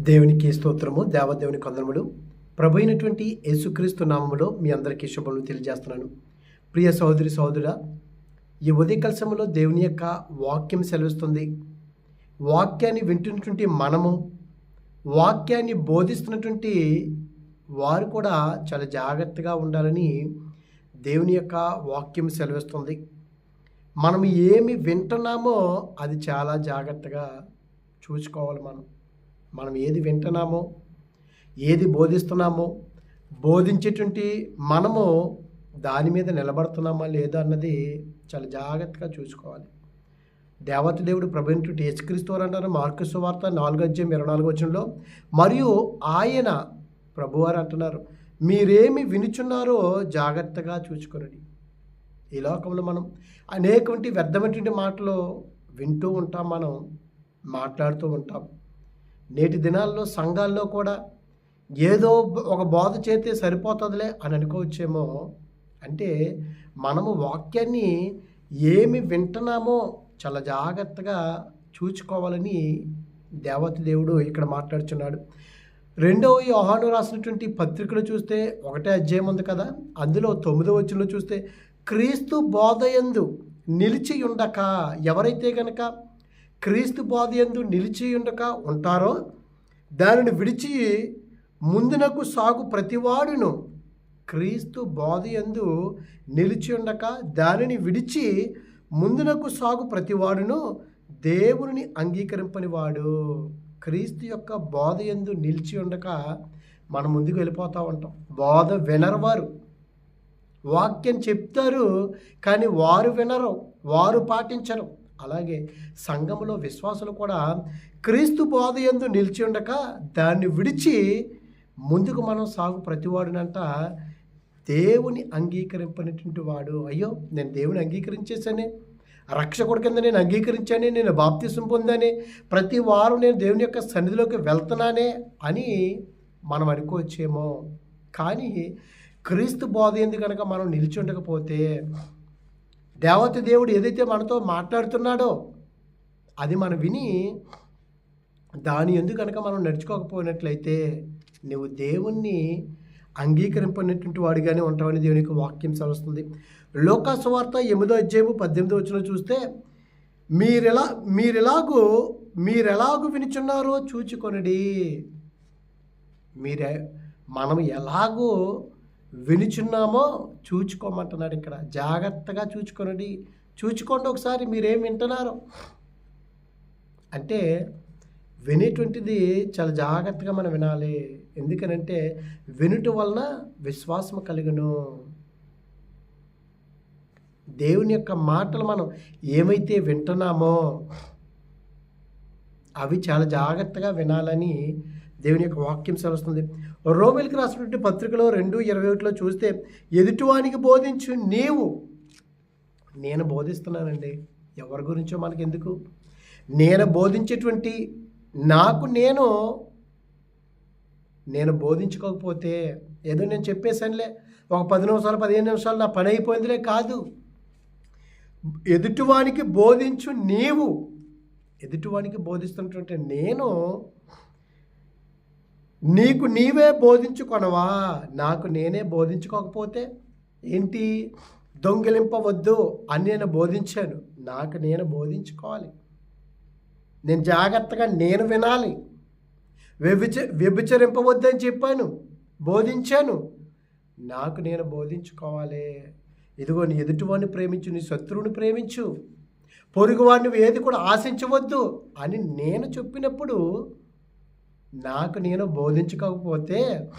దేవునికి స్తోత్రము దేవదేవుని కొందరములు. ప్రభు అయినటువంటి యేసుక్రీస్తు నామములో మీ అందరికీ శుభములు తెలియజేస్తున్నాను. ప్రియ సహోదరి సహోదర ఈ ఉదయ కలశములో దేవుని యొక్క వాక్యం సెలవిస్తుంది. వాక్యాన్ని వింటున్నటువంటి మనము వాక్యాన్ని బోధిస్తున్నటువంటి వారు కూడా చాలా జాగ్రత్తగా ఉండాలని దేవుని యొక్క వాక్యం సెలవిస్తుంది. మనం ఏమి వింటున్నామో అది చాలా జాగ్రత్తగా చూసుకోవాలి మనం. మనం ఏది వింటున్నామో ఏది బోధిస్తున్నామో బోధించేటువంటి మనము దాని మీద నిలబడుతున్నామా లేదా అన్నది చాలా జాగ్రత్తగా చూసుకోవాలి. దేవత దేవుడు ప్రభుత్వ యేసుక్రీస్తువారు అంటారు మార్కసు వార్త నాలుగు అధ్యాయం ఇరవై నాలుగు వచ్చంలో మరియు ఆయన ప్రభువారు అంటున్నారు మీరేమి వినుచున్నారో జాగ్రత్తగా చూసుకొనండి. ఈ లోకంలో మనం అనేకమంటి వ్యర్థమైనటువంటి మాటలు వింటూ ఉంటాం మనం మాట్లాడుతూ ఉంటాం. నేటి దినాల్లో సంఘాల్లో కూడా ఏదో ఒక బోధ చేస్తే సరిపోతుందిలే అని అనుకోవచ్చేమో. అంటే మనము వాక్యాన్ని ఏమి వింటున్నామో చాలా జాగ్రత్తగా చూసుకోవాలని దేవత దేవుడు ఇక్కడ మాట్లాడుచున్నాడు. రెండవ యోహాను రాసినటువంటి పత్రికలు చూస్తే ఒకటే అధ్యాయం ఉంది కదా? అందులో తొమ్మిదో వచ్చినలో చూస్తే క్రీస్తు బోధయందు నిలిచి ఉండక ఎవరైతే కనుక క్రీస్తు బోధయందు నిలిచి ఉండక ఉంటారో? దానిని విడిచి ముందునకు సాగు ప్రతివాడును క్రీస్తు బోధయందు నిలిచి ఉండక దానిని విడిచి ముందునకు సాగు ప్రతివాడును దేవుని అంగీకరింపని వాడు క్రీస్తు యొక్క బోధ ఎందు నిలిచి ఉండక మనం ముందుకు వెళ్ళిపోతూ ఉంటాం. బోధ వినరవారు. వాక్యం చెప్తారు కానీ వారు వినరు వారు పాటించరు. అలాగే సంఘములో విశ్వాసులు కూడా క్రీస్తు బోధ ఎందు నిలిచి ఉండక దాన్ని విడిచి ముందుకు మనం సాగు ప్రతివాడునంట దేవుని అంగీకరింపనటువంటి వాడు. అయ్యో నేను దేవుని అంగీకరించేసానే రక్షకుడి కింద నేను అంగీకరించానే. నేను బాప్తిసం పొందానే. ప్రతి వారం నేను దేవుని యొక్క సన్నిధిలోకి వెళ్తున్నానే అని మనం అనుకోవచ్చేమో. కానీ క్రీస్తు బోధ ఎందు కనుక మనం నిలిచి ఉండకపోతే దేవత దేవుడు ఏదైతే మనతో మాట్లాడుతున్నాడో అది మనం విని దాని ఎందుకు కనుక మనం నడుచుకోకపోయినట్లయితే నువ్వు దేవుణ్ణి అంగీకరింపనటువంటి వాడిగానే ఉంటావని దేవునికి వాక్యం సెలవుస్తుంది లోకాసువార్త ఎనిమిదో అధ్యాయము పద్దెనిమిదో వచ్చిన చూస్తే మీరెలా మీరెలాగూ మీరెలాగూ వినిచున్నారో చూచుకొనడి మీరే మనం ఎలాగో వినుచున్నామో చూచుకోమంటున్నాడు ఇక్కడ. జాగ్రత్తగా చూచుకోనండి. చూచుకోండి ఒకసారి మీరేం వింటున్నారో? అంటే వినేటువంటిది చాలా జాగ్రత్తగా మనం వినాలి. ఎందుకనంటే వినుట వలన విశ్వాసం కలుగును. దేవుని యొక్క మాటలు మనం ఏమైతే వింటున్నామో అవి చాలా జాగ్రత్తగా వినాలని దేవుని యొక్క వాక్యం సెలవుస్తుంది. రోమిల్కి రాసినటువంటి పత్రికలో రెండు ఇరవై ఒకటిలో చూస్తే ఎదుటివానికి బోధించు నీవు. నేను బోధిస్తున్నానండి. ఎవరి గురించో మనకి ఎందుకు నేను బోధించేటువంటి నాకు నేను నేను బోధించుకోకపోతే ఏదో నేను చెప్పేసానులే ఒక పది నిమిషాలు పదిహేను నిమిషాలు నా పని అయిపోయిందిలే కాదు. ఎదుటివానికి బోధించు నీవు. ఎదుటివానికి బోధిస్తున్నటువంటి నేను నీకు నీవే బోధించుకొనవా? నాకు నేనే బోధించుకోకపోతే ఏంటి? దొంగిలింపవద్దు అని నేను బోధించాను. నాకు నేను బోధించుకోవాలి. నేను జాగ్రత్తగా నేను వినాలి. వ్యభిచ వ్యభిచరింపవద్దని చెప్పాను. బోధించాను. నాకు నేను బోధించుకోవాలి. ఇదిగో నీ ఎదుటివాడిని ప్రేమించు నీ శత్రువుని ప్రేమించు. పొరుగువాడిని ఏది కూడా ఆశించవద్దు అని నేను చెప్పినప్పుడు నాకు నేను బోధించకపోతే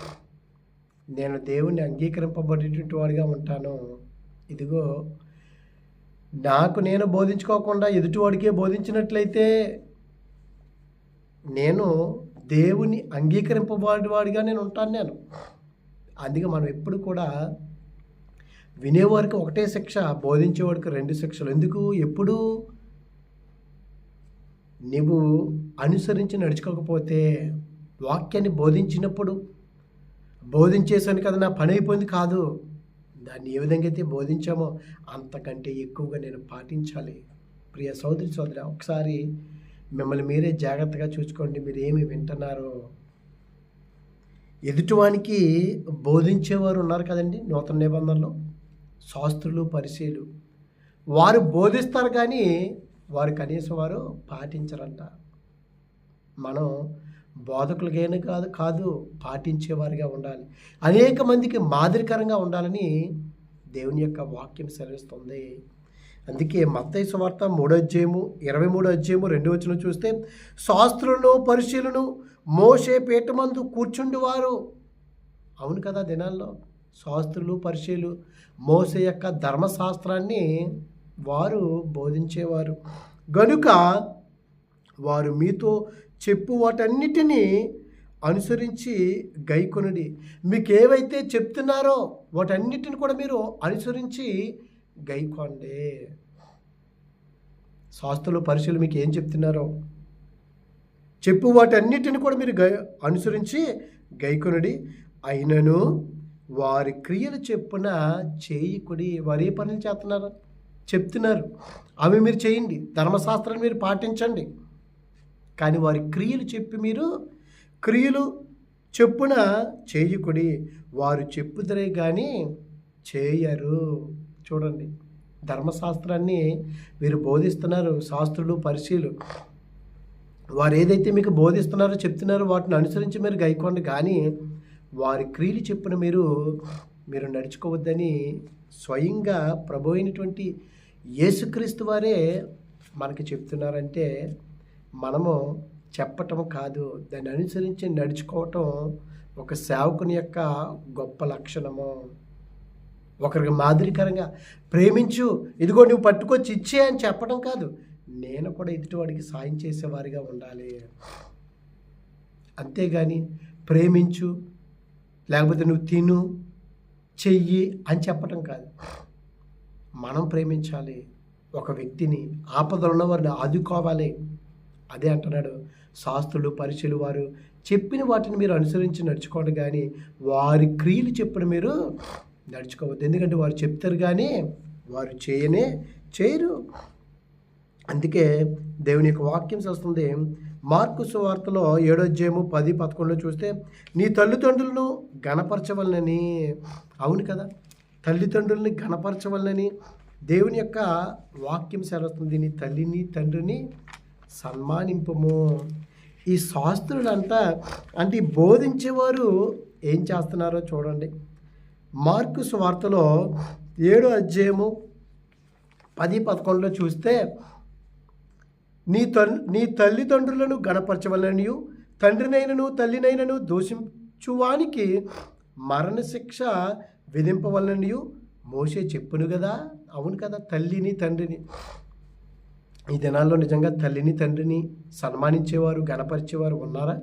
నేను దేవుణ్ణి అంగీకరింపబడేటువంటి వాడిగా ఉంటాను. ఇదిగో నాకు నేను బోధించుకోకుండా ఎదుటివాడికే బోధించినట్లయితే నేను దేవుని అంగీకరింపబడేవాడిగా నేను ఉంటాను నేను. అందుకే మనం ఎప్పుడు కూడా వినేవారికి ఒకటే శిక్ష బోధించేవాడికి రెండు శిక్షలు. ఎందుకు? ఎప్పుడు? నువ్వు అనుసరించి నడుచుకోకపోతే వాక్యాన్ని బోధించినప్పుడు బోధించేసాను కదా నా పని అయిపోయింది కాదు. దాన్ని ఏ విధంగా అయితే బోధించామో అంతకంటే ఎక్కువగా నేను పాటించాలి. ప్రియ సోదరి సోదరి ఒకసారి మిమ్మల్ని మీరే జాగ్రత్తగా చూసుకోండి. మీరు ఏమి వింటున్నారో. ఎదుటివానికి బోధించేవారు ఉన్నారు కదండి నూతన నిబంధనలో శాస్త్రులు పరిశీలు. వారు బోధిస్తారు కానీ వారు కనీసం వారు పాటించరంట. మనం బోధకులకైనా కాదు కాదు పాటించేవారిగా ఉండాలి. అనేక మందికి మాదిరికరంగా ఉండాలని దేవుని యొక్క వాక్యం సెలవిస్తుంది. అందుకే మత్తయ్య సువార్త మూడో అధ్యాయము ఇరవై మూడో అధ్యాయము రెండు వచ్చిన చూస్తే శాస్త్రులను పరిశీలను మోసే పీఠమందు కూర్చుండేవారు. అవును కదా దినాల్లో? శాస్త్రులు పరిశీలు మోసే యొక్క ధర్మశాస్త్రాన్ని వారు బోధించేవారు. గనుక వారు మీతో చెప్పు వాటన్నిటినీ అనుసరించి గైకొనుడి. మీకు ఏవైతే చెప్తున్నారో వాటన్నిటిని కూడా మీరు అనుసరించి గైకోండి. శాస్త్రులు పరిశీలు మీకు ఏం చెప్తున్నారో చెప్పు వాటన్నిటిని కూడా మీరు గై అనుసరించి గైకొనుడి. అయినను వారి క్రియలు చెప్పున చేయకుడి వారు ఏ పనులు చేస్తున్నారు? చెప్తున్నారు. అవి మీరు చేయండి. ధర్మశాస్త్రాన్ని మీరు పాటించండి. కానీ వారి క్రియలు చెప్పి మీరు క్రియలు చెప్పున చేయకుడి. వారు చెప్పుదరే కానీ చేయరు. చూడండి ధర్మశాస్త్రాన్ని మీరు బోధిస్తున్నారు శాస్త్రులు పరిశీలు. వారు ఏదైతే మీకు బోధిస్తున్నారో చెప్తున్నారో వాటిని అనుసరించి మీరు గైకోండి. కానీ వారి క్రియలు చెప్పిన మీరు మీరు నడుచుకోవద్దని స్వయంగా ప్రభు అయినటువంటి యేసుక్రీస్తు వారే మనకి చెప్తున్నారంటే మనము చెప్పటం కాదు దాన్ని అనుసరించి నడుచుకోవటం ఒక సేవకుని యొక్క గొప్ప లక్షణము. ఒకరికి మాదిరికరంగా ప్రేమించు ఇదిగో నువ్వు పట్టుకొచ్చి ఇచ్చే అని చెప్పడం కాదు నేను కూడా ఎదుటివాడికి సాయం చేసేవారిగా ఉండాలి. అంతేగాని ప్రేమించు లేకపోతే నువ్వు తిను చెయ్యి అని చెప్పటం కాదు. మనం ప్రేమించాలి ఒక వ్యక్తిని ఆపదలు ఉన్న వారిని ఆదుకోవాలి. అదే అంటున్నాడు. శాస్త్రులు పరిచయలు వారు చెప్పిన వాటిని మీరు అనుసరించి నడుచుకోండి కానీ వారి క్రియలు చెప్పిన మీరు నడుచుకోవద్దు. ఎందుకంటే వారు చెప్తారు కానీ వారు చేయనే చేయరు. అందుకే దేవుని యొక్క వాక్యం వస్తుంది మార్కు సువార్తలో ఏడో అధ్యాయము పది పదకొండులో చూస్తే నీ తల్లిదండ్రులను గణపరచవలనని అవును కదా? తల్లిదండ్రులని గణపరచవలనని దేవుని యొక్క వాక్యం సెలవుస్తుంది నీ తల్లిని తండ్రిని సన్మానింపము. ఈ శాస్త్రులంతా అంటే బోధించేవారు ఏం చేస్తున్నారో చూడండి. మార్కు స్వార్తలో ఏడు అధ్యాయము పది పదకొండులో చూస్తే నీ తల్ నీ తల్లిదండ్రులను గణపరచవలనియు తండ్రినైనను తల్లినైనను దూషించువానికి మరణశిక్ష విధింపవలనియు మోసే చెప్పును కదా అవును కదా తల్లిని తండ్రిని. ఈ దినాల్లో నిజంగా తల్లిని తండ్రిని సన్మానించేవారు గణపరిచేవారు ఉన్నారా?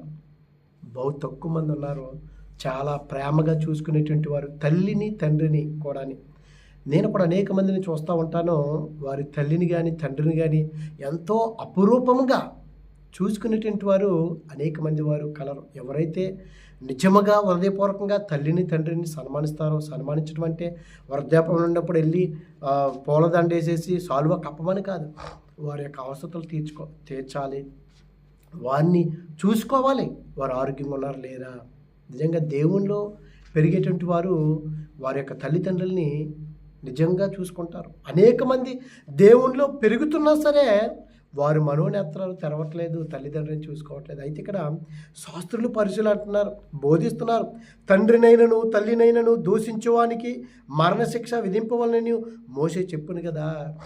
బహు తక్కువ మంది ఉన్నారు. చాలా ప్రేమగా చూసుకునేటువంటి వారు తల్లిని తండ్రిని కూడాని. నేను కూడా అనేక మందిని చూస్తూ ఉంటాను. వారి తల్లిని కానీ తండ్రిని కానీ ఎంతో అపురూపంగా చూసుకునేటువంటి వారు అనేక మంది వారు కలరు. ఎవరైతే నిజముగా హృదయపూర్వకంగా తల్లిని తండ్రిని సన్మానిస్తారో సన్మానించడం అంటే వృద్ధాపం ఉన్నప్పుడు వెళ్ళి పూలదండ వేసేసి సాల్వ కప్పమని కాదు. వారి యొక్క అవసరతలు తీర్చుకో తీర్చాలి. వారిని చూసుకోవాలి. వారు ఆరోగ్యంగా ఉన్నారు లేదా? నిజంగా దేవునిలో పెరిగేటువంటి వారు వారి యొక్క తల్లిదండ్రుల్ని నిజంగా చూసుకుంటారు. అనేక మంది దేవునిలో పెరుగుతున్నా సరే వారు మనోనేత్రాలు తెరవట్లేదు తల్లిదండ్రులను చూసుకోవట్లేదు. అయితే ఇక్కడ శాస్త్రులు పరిశీలు అంటున్నారు బోధిస్తున్నారు తండ్రినైనను తల్లినైనను దూషించువానికి మరణశిక్ష విధింపవలనని మోసే చెప్పును కదా.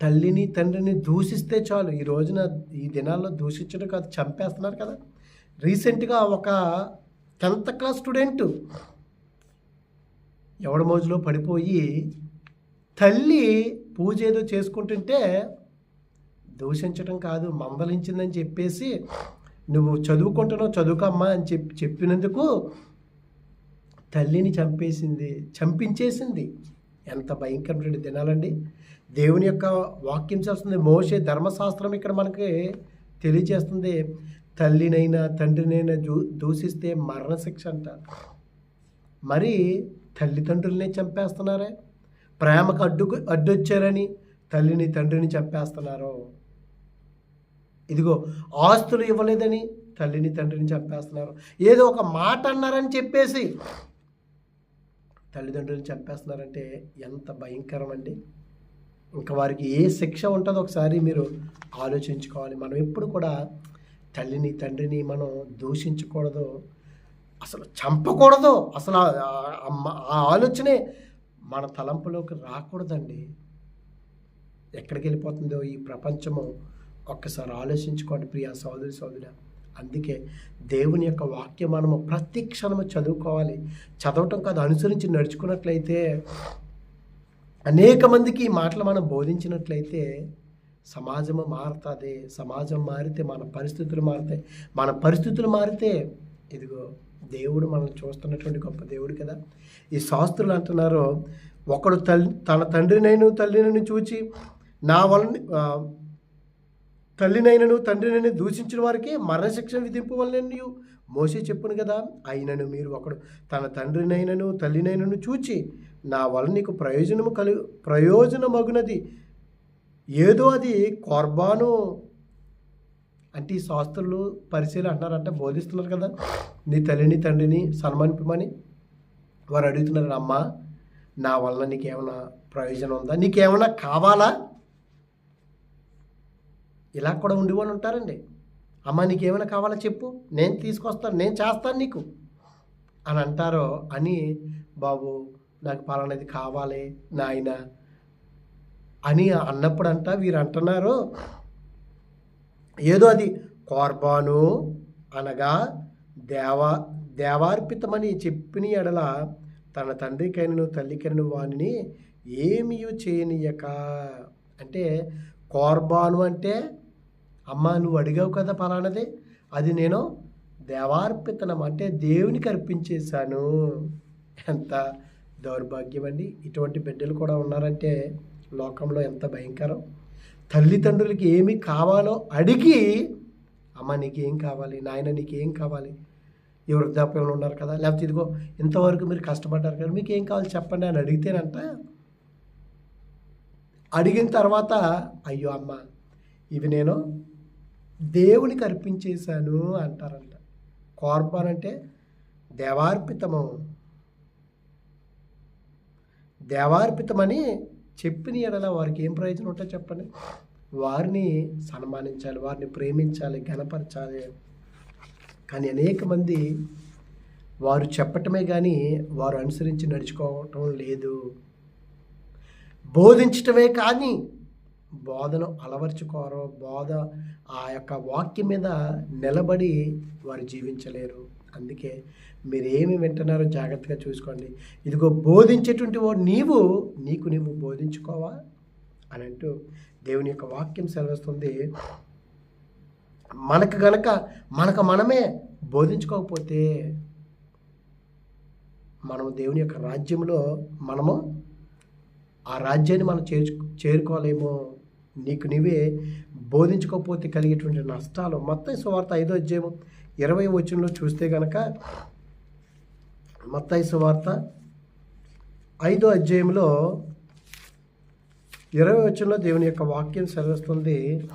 తల్లిని తండ్రిని దూషిస్తే చాలు. ఈ రోజున ఈ దినాల్లో దూషించడం కాదు చంపేస్తున్నారు కదా. రీసెంట్గా ఒక టెన్త్ క్లాస్ స్టూడెంట్ ఎవడ మోజులో పడిపోయి తల్లి పూజ ఏదో చేసుకుంటుంటే దూషించడం కాదు మందలించిందని చెప్పేసి నువ్వు చదువుకుంటున్నావు చదువుకమ్మా అని చెప్పి చెప్పినందుకు తల్లిని చంపేసింది చంపించేసింది. ఎంత భయంకరమైన దినాలండి. దేవుని యొక్క వాక్యం చేస్తుంది. మోసే ధర్మశాస్త్రం ఇక్కడ మనకి తెలియజేస్తుంది. తల్లినైనా తండ్రినైనా దూ దూషిస్తే మరణశిక్ష అంట మరి తల్లిదండ్రులనే చంపేస్తున్నారే? ప్రేమకు అడ్డుకు అడ్డొచ్చారని తల్లిని తండ్రిని చంపేస్తున్నారు? ఇదిగో ఆస్తులు ఇవ్వలేదని తల్లిని తండ్రిని చంపేస్తున్నారు. ఏదో ఒక మాట అన్నారని చెప్పేసి తల్లిదండ్రులను చంపేస్తున్నారంటే ఎంత భయంకరం అండి ఇంకా వారికి ఏ శిక్ష ఉంటుందో ఒకసారి మీరు ఆలోచించుకోవాలి. మనం ఎప్పుడు కూడా తల్లిని తండ్రిని మనం దూషించకూడదు. అసలు చంపకూడదు. అసలు ఆ- ఆలోచనే మన తలంపులోకి రాకూడదండి. ఎక్కడికి వెళ్ళిపోతుందో ఈ ప్రపంచము ఒక్కసారి ఆలోచించుకోండి ప్రియా సోదరి సోదరి అందుకే దేవుని యొక్క వాక్యం మనము ప్రతి క్షణము చదువుకోవాలి. చదవటం కాదు అనుసరించి నడుచుకున్నట్లయితే అనేక మందికి ఈ మాటలు మనం బోధించినట్లయితే సమాజము మారుతుంది సమాజం మారితే మన పరిస్థితులు మారుతాయి. మన పరిస్థితులు మారితే ఇదిగో దేవుడు మనల్ని చూస్తున్నటువంటి గొప్ప దేవుడు కదా. ఈ శాస్త్రులు అంటున్నారు ఒకడు తల్లి తన తండ్రినైను తల్లినైను చూచి నా వలన తల్లినైనను తండ్రినైనా దూషించిన వారికి మరణశిక్ష విధింపు వలన మోసే చెప్పును కదా అయినను మీరు ఒకడు తన తండ్రినైనను తల్లినైనను చూచి నా వల్ల నీకు ప్రయోజనము కలు ప్రయోజనమగునది. ఏదో అది కోర్బాను. అంటే ఈ శాస్త్రులు పరిశీలి అంటున్నారంటే బోధిస్తున్నారు కదా నీ తల్లిని తండ్రిని సన్మానిపమని. వారు అడుగుతున్నారు అమ్మా నా వల్ల నీకేమైనా ప్రయోజనం ఉందా? నీకేమైనా కావాలా? ఇలా కూడా ఉండేవాళ్ళు ఉంటారండి. అమ్మ నీకు ఏమైనా కావాలా చెప్పు. నేను తీసుకొస్తాను నేను చేస్తాను నీకు. అని అంటారో అని బాబు నాకు పలానది కావాలి నాయన అని అన్నప్పుడు అంట వీరు అంటున్నారు. ఏదో అది కోర్బాను అనగా దేవా దేవార్పితమని చెప్పిన ఎడల తన తండ్రికైనను తల్లికైనను వాణిని ఏమీ చేయనీయక. అంటే కోర్బాను అంటే అమ్మ నువ్వు అడిగావు కదా పలానది? అది నేను దేవార్పితనం అంటే దేవునికి అర్పించేశాను. ఎంత దౌర్భాగ్యం అండి ఇటువంటి బిడ్డలు కూడా ఉన్నారంటే లోకంలో ఎంత భయంకరం. తల్లిదండ్రులకి ఏమి కావాలో అడిగి అమ్మ నీకేం కావాలి నాయన నీకేం కావాలి ఈ వృద్ధాప్యంలో ఉన్నారు కదా. లేకపోతే ఇదిగో ఇంతవరకు మీరు కష్టపడ్డారు కదా మీకు ఏం కావాలి చెప్పండి అని అడిగితేనంట. అడిగిన తర్వాత అయ్యో అమ్మ ఇవి నేను దేవునికి అర్పించేశాను అంటారంట. కోర్బాన్ అంటే దేవార్పితము. దేవార్పితమని చెప్పిన ఎడల వారికి ఏం ప్రయోజనం ఉంటుందో చెప్పండి. వారిని సన్మానించాలి వారిని ప్రేమించాలి గణపరచాలి. కానీ అనేక మంది వారు చెప్పటమే కానీ వారు అనుసరించి నడుచుకోవటం లేదు. బోధించటమే కానీ బోధను అలవర్చుకోరు బోధ ఆ యొక్క వాక్యం మీద నిలబడి వారు జీవించలేరు. అందుకే మీరు ఏమి వింటున్నారో జాగ్రత్తగా చూసుకోండి. ఇదిగో బోధించేటువంటి వాడు నీవు నీకు నీవు బోధించుకోవా? అని అంటూ దేవుని యొక్క వాక్యం సెలవిస్తుంది. మనకు గనక మనకు మనమే బోధించుకోకపోతే మనము దేవుని యొక్క రాజ్యంలో మనము ఆ రాజ్యాన్ని మనం చేర్చు చేరుకోలేమో. నీకు నీవే బోధించకపోతే కలిగేటువంటి నష్టాలు. మొత్తం సువార్త ఐదో అధ్యాయం ఇరవై వచనంలో చూస్తే గనక మత్తయి సువార్త ఐదో అధ్యాయంలో ఇరవై వచనంలో దేవుని యొక్క వాక్యం సెలవిస్తుంది.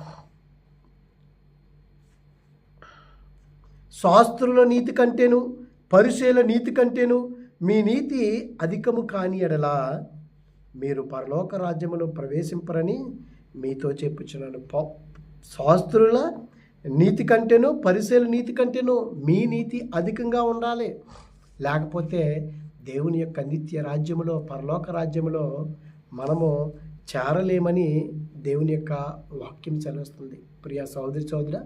శాస్త్రుల నీతి కంటేను పరిశీల నీతి కంటేను మీ నీతి అధికము కాని ఎడలా మీరు పరలోక రాజ్యములో ప్రవేశింపరని మీతో చెప్పుచున్నాను. ప- శాస్త్రుల నీతి కంటేను పరిశీల నీతి కంటేను మీ నీతి అధికంగా ఉండాలి. లేకపోతే దేవుని యొక్క నిత్య రాజ్యములో పరలోక రాజ్యములో మనము చేరలేమని దేవుని యొక్క వాక్యం సెలవుస్తుంది. ప్రియా సోదరి సోదర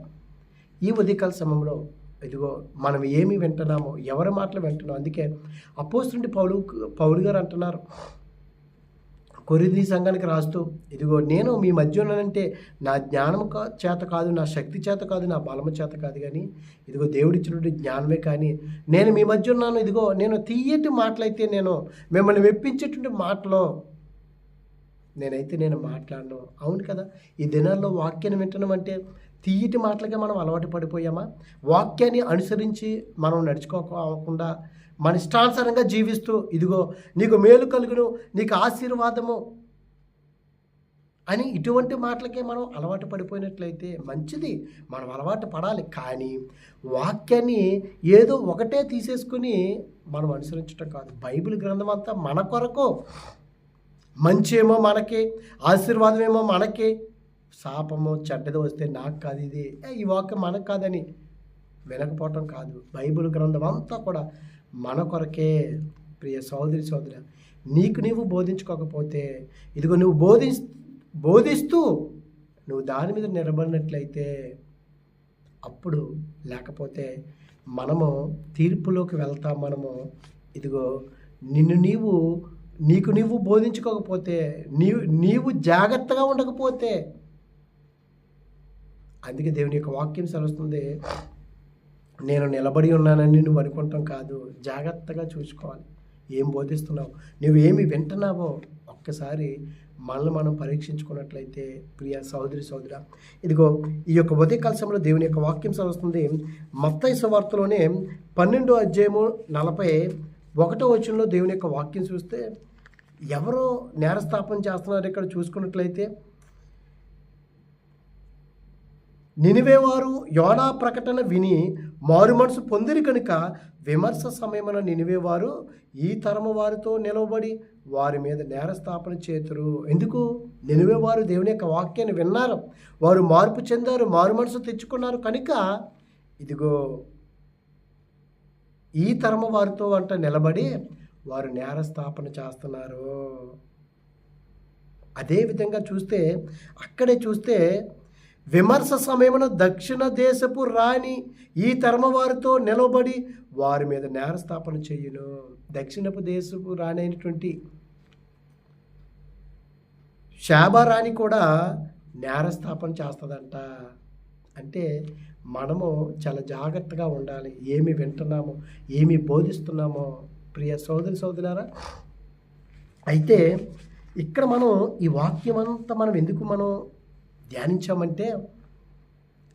ఈ ఉదయకాల సమయంలో ఇదిగో మనం ఏమి వింటున్నామో ఎవరి మాటలు వింటున్నాం అందుకే అపోస్తుండి పౌలు పౌలు గారు అంటున్నారు. కొరింది సంఘానికి రాస్తూ ఇదిగో నేను మీ మధ్య ఉన్నానంటే నా జ్ఞానం చేత కాదు నా శక్తి చేత కాదు నా బలము చేత కాదు కానీ ఇదిగో దేవుడిచ్చినటువంటి జ్ఞానమే కానీ నేను మీ మధ్య ఉన్నాను ఇదిగో నేను తీయటి మాటలైతే నేను మిమ్మల్ని మెప్పించేటువంటి మాటలో నేనైతే నేను మాట్లాడను. అవును కదా ఈ దినాల్లో వాక్యాన్ని వింటడం అంటే తీయటి మాటలకే మనం అలవాటు పడిపోయామా? వాక్యాన్ని అనుసరించి మనం నడుచుకోకుండా మన ఇష్టానుసారంగా జీవిస్తూ ఇదిగో నీకు మేలు కలుగును నీకు ఆశీర్వాదము అని ఇటువంటి మాటలకే మనం అలవాటు పడిపోయినట్లయితే మంచిది. మనం అలవాటు పడాలి. కానీ వాక్యాన్ని ఏదో ఒకటే తీసేసుకుని మనం అనుసరించడం కాదు. బైబిల్ గ్రంథం అంతా మన కొరకు. మంచేమో మనకి ఆశీర్వాదమేమో మనకి. శాపము చెడ్డది వస్తే నాకు కాదు ఇది. ఏ, ఈ వాక్యం మనకు కాదని వినకపోవటం కాదు. బైబిల్ గ్రంథం అంతా కూడా మన కొరకే ప్రియ సోదరి సోదర నీకు నీవు బోధించుకోకపోతే ఇదిగో నువ్వు బోధి బోధిస్తూ నువ్వు దాని మీద నిలబడినట్లయితే అప్పుడు లేకపోతే మనము తీర్పులోకి వెళ్తాం మనము. ఇదిగో నిన్ను నీవు నీకు నీవు బోధించుకోకపోతే నీవు నీవు జాగ్రత్తగా ఉండకపోతే అందుకే దేవుని యొక్క వాక్యం సెలవుస్తుంది. నేను నిలబడి ఉన్నానని నువ్వు అనుకుంటాం కాదు. జాగ్రత్తగా చూసుకోవాలి. ఏం బోధిస్తున్నావు? నువ్వు ఏమి వింటున్నావో ఒక్కసారి మనల్ని మనం పరీక్షించుకున్నట్లయితే ప్రియ సహోదరి సోదర ఇదిగో ఈ యొక్క ఉదయ సమయంలో దేవుని యొక్క వాక్యం చదువుతుంది. మత్తయి సువార్తలోనే పన్నెండో అధ్యాయము నలభై ఒకటో వచనంలో దేవుని యొక్క వాక్యం చూస్తే ఎవరో నేరస్థాపన చేస్తున్నారు ఇక్కడ చూసుకున్నట్లయితే నినివేవారు యోనా ప్రకటన విని మారు మనసు పొందిరి కనుక విమర్శ సమయమున నినివేవారు ఈ తరము వారితో నిలవబడి వారి మీద నేరస్థాపన చేతురు. ఎందుకు? నినివేవారు దేవుని యొక్క వాక్యాన్ని విన్నారు. వారు మార్పు చెందారు మారు మనసు తెచ్చుకున్నారు కనుక ఇదిగో ఈ తరము వారితో అంట నిలబడి వారు నేరస్థాపన చేస్తున్నారు. అదేవిధంగా చూస్తే అక్కడే చూస్తే విమర్శ సమయమున దక్షిణ దేశపు రాణి ఈ తరమ వారితో నిలబడి వారి మీద నేరస్థాపన చేయును. దక్షిణపు దేశపు రాణి అయినటువంటి శాబా రాణి కూడా నేరస్థాపన చేస్తుందంట. అంటే మనము చాలా జాగ్రత్తగా ఉండాలి. ఏమి వింటున్నామో? ఏమి బోధిస్తున్నామో? ప్రియ సోదరి సోదరులారా అయితే ఇక్కడ మనం ఈ వాక్యం అంతా మనం ఎందుకు మనం ధ్యానించామంటే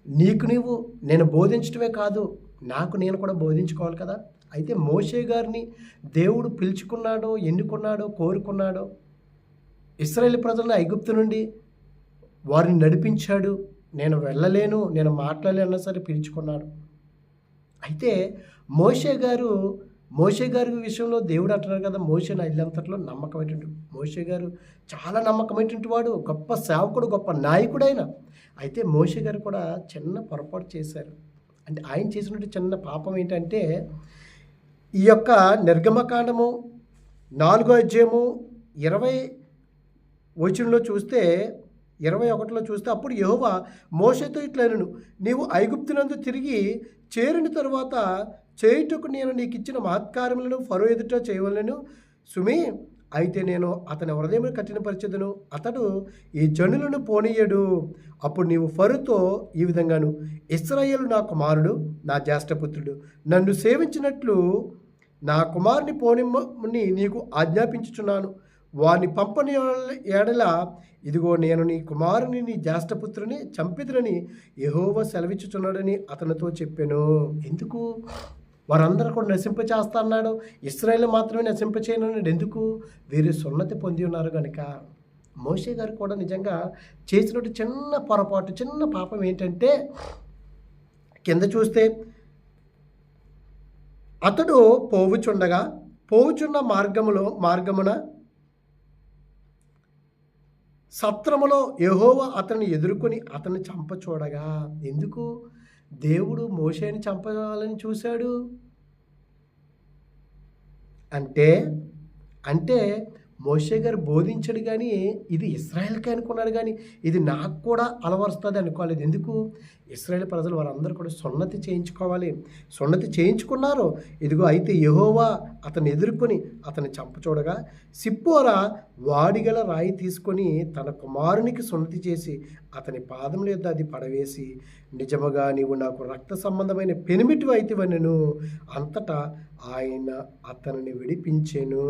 నీకు నీవు నేను బోధించడమే కాదు నాకు నేను కూడా బోధించుకోవాలి కదా? అయితే మోషే గారిని దేవుడు పిలుచుకున్నాడో ఎన్నుకున్నాడో కోరుకున్నాడో? ఇస్రాయేల్ ప్రజలను ఐగుప్తు నుండి వారిని నడిపించాడు. నేను వెళ్ళలేను నేను మాట్లాడలేనన్నా సరే పిలుచుకున్నాడు. అయితే మోషే గారు మోషే గారి విషయంలో దేవుడు అంటున్నారు కదా మోషే నా ఇల్లంతట్లో నమ్మకమైనటువంటి మోషే గారు చాలా నమ్మకమైనటువంటి వాడు గొప్ప సేవకుడు గొప్ప నాయకుడు ఆయన అయితే మోషే గారు కూడా చిన్న పొరపాటు చేశారు. అంటే ఆయన చేసినటువంటి చిన్న పాపం ఏంటంటే ఈ యొక్క నిర్గమకాండము నాలుగో అధ్యాయము ఇరవై వచనంలో చూస్తే ఇరవై ఒకటిలో చూస్తే అప్పుడు యహోవా మోషతో ఇట్లనను నీవు ఐగుప్తునందు తిరిగి చేరిన తరువాత చేయుటకు నేను నీకు ఇచ్చిన మహత్కారములను ఫరో ఎదుట చేయవలను. సుమి అయితే నేను అతని హృదయం కఠినపరిచేదను. అతడు ఈ జనులను పోనీయడు. అప్పుడు నీవు ఫరుతో ఈ విధంగాను ఇస్రాయేలు నా కుమారుడు నా జ్యేష్ఠపుత్రుడు నన్ను సేవించినట్లు నా కుమారుని పోనిమ్మని నీకు ఆజ్ఞాపించుచున్నాను. వారిని పంపని ఏడల ఇదిగో నేను నీ కుమారుని నీ జ్యేష్ఠపుత్రుని చంపిదురని యహోవ సెలవిచ్చుచున్నాడని అతనితో చెప్పాను. ఎందుకు? వారందరూ కూడా నశింపచేస్తా అన్నాడు ఇస్రాయేల్ మాత్రమే నశింపచేయనన్నాడు ఎందుకు? వీరు సున్నతి పొంది ఉన్నారు కనుక మోషే గారు కూడా నిజంగా చేసినట్టు చిన్న పొరపాటు చిన్న పాపం ఏంటంటే కింద చూస్తే అతడు పోవుచుండగా పోవుచున్న మార్గములో మార్గమున సత్రములో యహోవ అతన్ని ఎదుర్కొని అతన్ని చంప చూడగా. ఎందుకు? దేవుడు మోషేని చంపాలని చూశాడు? అంటే అంటే మోషే గారు బోధించడు కానీ ఇది ఇస్రాయల్కి అనుకున్నాడు కానీ ఇది నాకు కూడా అలవరుస్తుంది అనుకోలేదు. ఎందుకు? ఇస్రాయల్ ప్రజలు వారందరూ కూడా సున్నతి చేయించుకోవాలి. సున్నతి చేయించుకున్నారు. ఇదిగో అయితే యహోవా అతను ఎదుర్కొని అతన్ని చంపచూడగా సిప్పోరా వాడిగల రాయి తీసుకొని తన కుమారునికి సున్నతి చేసి అతని పాదముల యొద్ద అది పడవేసి నిజముగా నీవు నాకు రక్త సంబంధమైన పెనిమిటి అయితే అంతటా ఆయన అతనిని విడిపించెను.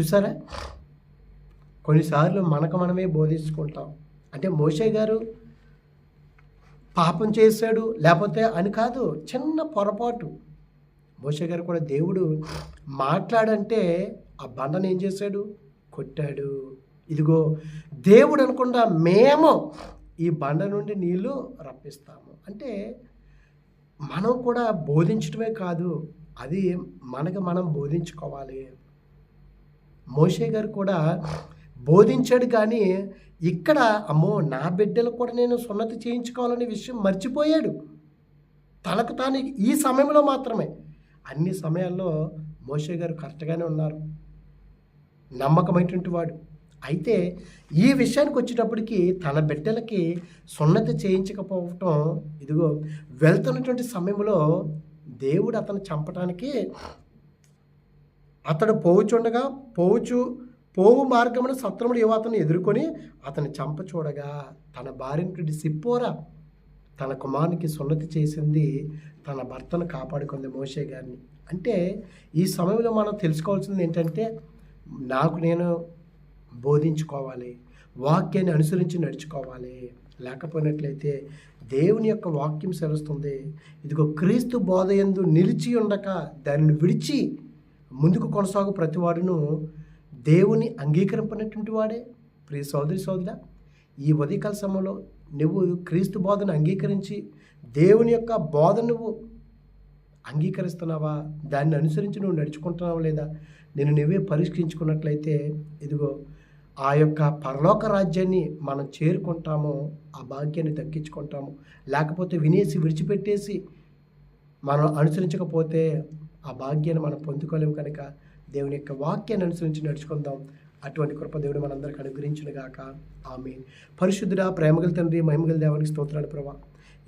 చూసారా? కొన్నిసార్లు మనకు మనమే బోధించుకుంటాం. అంటే మోషే గారు పాపం చేశాడు లేకపోతే అని కాదు చిన్న పొరపాటు. మోషే గారు కూడా దేవుడు మాట్లాడంటే ఆ బండను ఏం చేశాడు? కొట్టాడు. ఇదిగో దేవుడు అనకుండా మేము ఈ బండ నుండి నీళ్ళు రప్పిస్తాము. అంటే మనం కూడా బోధించడమే కాదు అది మనకు మనం బోధించుకోవాలి. మోషే గారు కూడా బోధించాడు కానీ ఇక్కడ అమ్మో నా బిడ్డలు కూడా నేను సున్నతి చేయించుకోవాలనే విషయం మర్చిపోయాడు. తనకు తాను ఈ సమయంలో మాత్రమే. అన్ని సమయాల్లో మోషే గారు కరెక్ట్గానే ఉన్నారు. నమ్మకమైనటువంటి వాడు. అయితే ఈ విషయానికి వచ్చేటప్పటికి తన బిడ్డలకి సున్నతి చేయించకపోవటం ఇదిగో వెళ్తున్నటువంటి సమయంలో దేవుడు అతను చంపటానికి అతడు పోవుచుండగా పోవుచు పోవు మార్గమున సత్రముడు యువతను ఎదుర్కొని అతని చంప చూడగా తన భార్యనుడి సిప్పోరా తన కుమారునికి సున్నతి చేసింది తన భర్తను కాపాడుకుంది మోషే గారిని. అంటే ఈ సమయంలో మనం తెలుసుకోవాల్సింది ఏంటంటే నాకు నేను బోధించుకోవాలి వాక్యాన్ని అనుసరించి నడుచుకోవాలి. లేకపోయినట్లయితే దేవుని యొక్క వాక్యం సెలుస్తుంది. ఇదిగో క్రీస్తు బోధయందు నిలిచి ఉండక దానిని విడిచి ముందుకు కొనసాగు ప్రతివాడును దేవుని అంగీకరింపనటువంటి వాడే. ప్రియ సోదరి సోదర ఈ ఉదయకాల సమయంలో నువ్వు క్రీస్తు బోధను అంగీకరించి దేవుని యొక్క బోధ నువ్వు అంగీకరిస్తున్నావా? దాన్ని అనుసరించి నువ్వు నడుచుకుంటున్నావా లేదా? నేను నువ్వే పరిష్కరించుకున్నట్లయితే ఇదిగో ఆ యొక్క పరలోక రాజ్యాన్ని మనం చేరుకుంటామో ఆ భాగ్యాన్ని దక్కించుకుంటాము. లేకపోతే వినేసి విడిచిపెట్టేసి మనం అనుసరించకపోతే ఆ భాగ్యాన్ని మనం పొందుకోలేము కనుక దేవుని యొక్క వాక్యాన్ని అనుసరించి నడుచుకుందాం. అటువంటి కృప దేవుడు మనందరికి అనుగ్రహించిన గాక ఆమె పరిశుద్ధుడా ప్రేమగల తండ్రి మహిమగల దేవానికి స్తోత్రాలు ప్రభా.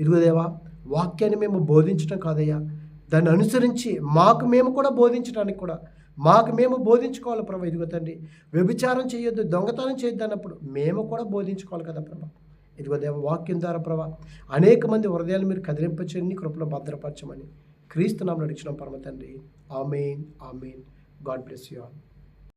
ఇదిగో దేవా వాక్యాన్ని మేము బోధించడం కాదయ్యా. దాన్ని అనుసరించి మాకు మేము కూడా బోధించడానికి కూడా మాకు మేము బోధించుకోవాలి ప్రభా ఇదిగో తండ్రి. వ్యభిచారం చేయొద్దు దొంగతనం చేయొద్దు అన్నప్పుడు మేము కూడా బోధించుకోవాలి కదా ప్రభా. ఇదిగో దేవ వాక్యం ద్వారా ప్రభా అనేక మంది హృదయాలు మీరు కదిలింపచేయని కృపలో భద్రపరచమని. క్రీస్తు నామం నడిచిన పరమ తండ్రి. Amen amen. God bless you all.